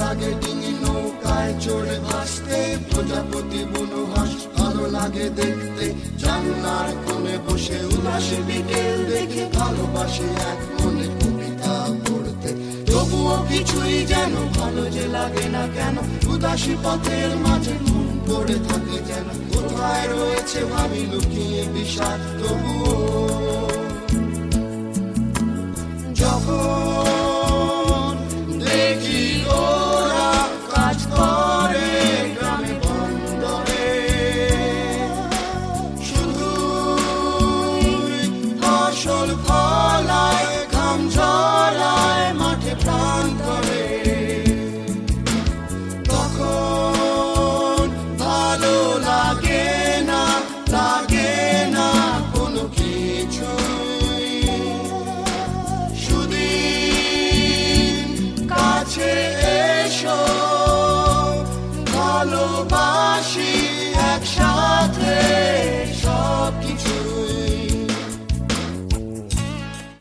লাগে ডিঙি নৌকায় চড়ে ভাসতে, প্রজাপতি বুনো হাঁস ভালো লাগে দেখতে। জানলার কোণে বসে উদাসী বিকেল দেখে ভালোবাসি এক মনে কবিতা পড়তে। তবুও কিছুই যেন ভালো যে লাগে না কেন, উদাসী পথের মাঝে মন পড়ে থাকে যেন। কোথায় রয়েছে ভাবি লুকিয়ে বিষাদ, তবুও ফসল ফলায় ঘাম ঝরায়, মাঠে প্রাণ করে তখন ভালো লাগে না লাগে না কোনো কিছুই। সুদিন কাছে